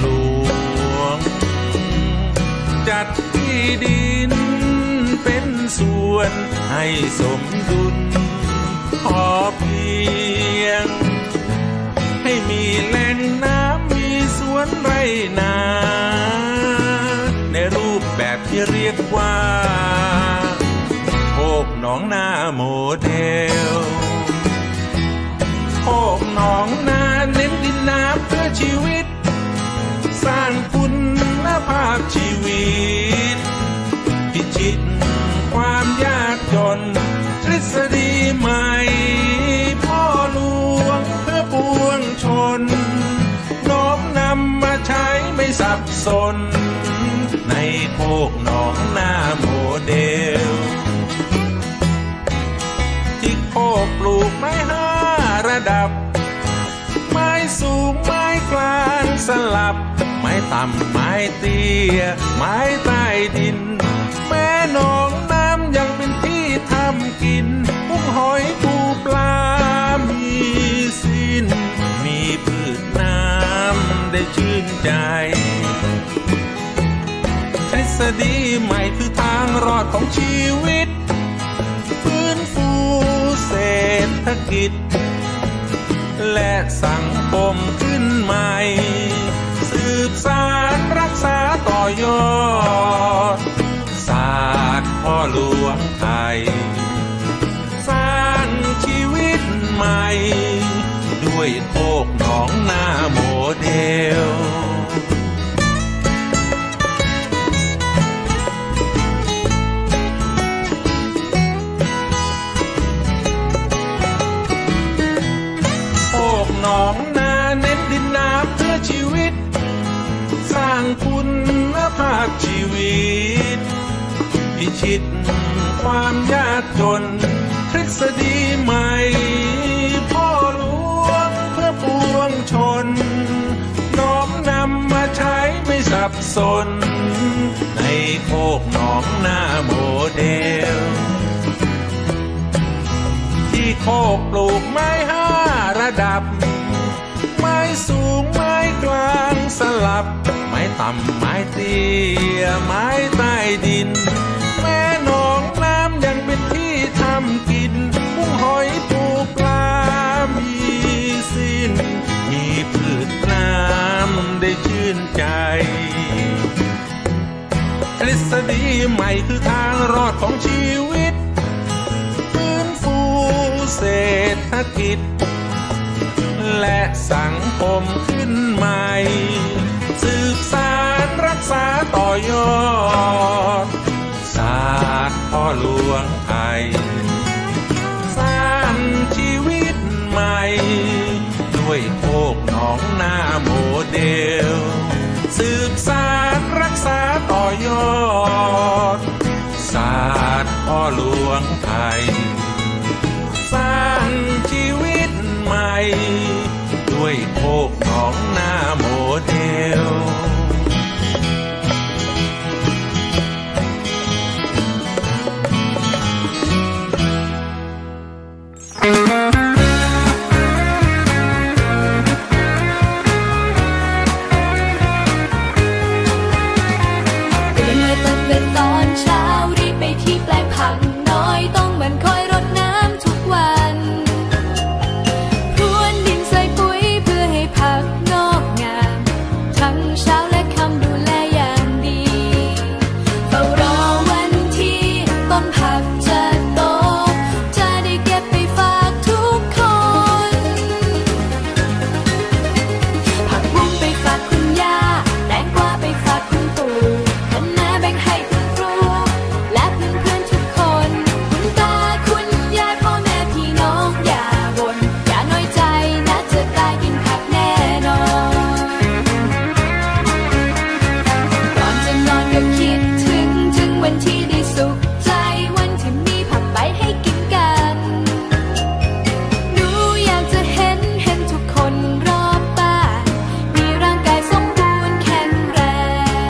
หลวง จัดที่ดินเป็นส่วนให้สมดุลพอเพียง ให้มีแหล่งน้ำมีสวนไรนา ในรูปแบบที่เรียกว่าโคกหนองนาโมเดลโคกหนองนาเน้นดินน้ำเพื่อชีวิต นทฤษฎีใหม่ พ่อหลวงเพื่อปวงชน น้อมนำมาใช้ไม่สับสน ในโคกหนองหน้าโมเดล ที่โคกปลูกไม้ห้าระดับ ไม้สูงไม้กลางสลับ ไม้ต่ำไม้เตี้ย ไม้ใต้ดิน แม่หนอน ใจทฤษฎีใหม่คือทางรอดของชีวิต ฟื้นฟูเศรษฐกิจ และสังคมขึ้นใหม่ คุณภาพชีวิต พิชิตความยากจนทฤษฎีใหม่ พ่อหลวงเพื่อปวงชน น้อมนำมาใช้ไม่สับสน ในโคกหนองนาโมเดล ต่ำไม้เตี้ยไม้ใต้ดิน แม่หนองน้ำยังเป็นที่ทำกินกุ้งหอยปูปลา มีสิ้น มีพืชน้ำได้ชื่นใจทฤษฎีใหม่คือทางรอดของชีวิตฟื้นฟูเศรษฐกิจ และสังคม ดศาสตร์พ่อหลวงไทยสร้างชีวิตใหม่ ด้วยโคกหนองนาโมเดล สืบสารรักษาต่อยอดศาสตร์พ่อหลวงไทย ต้นผัก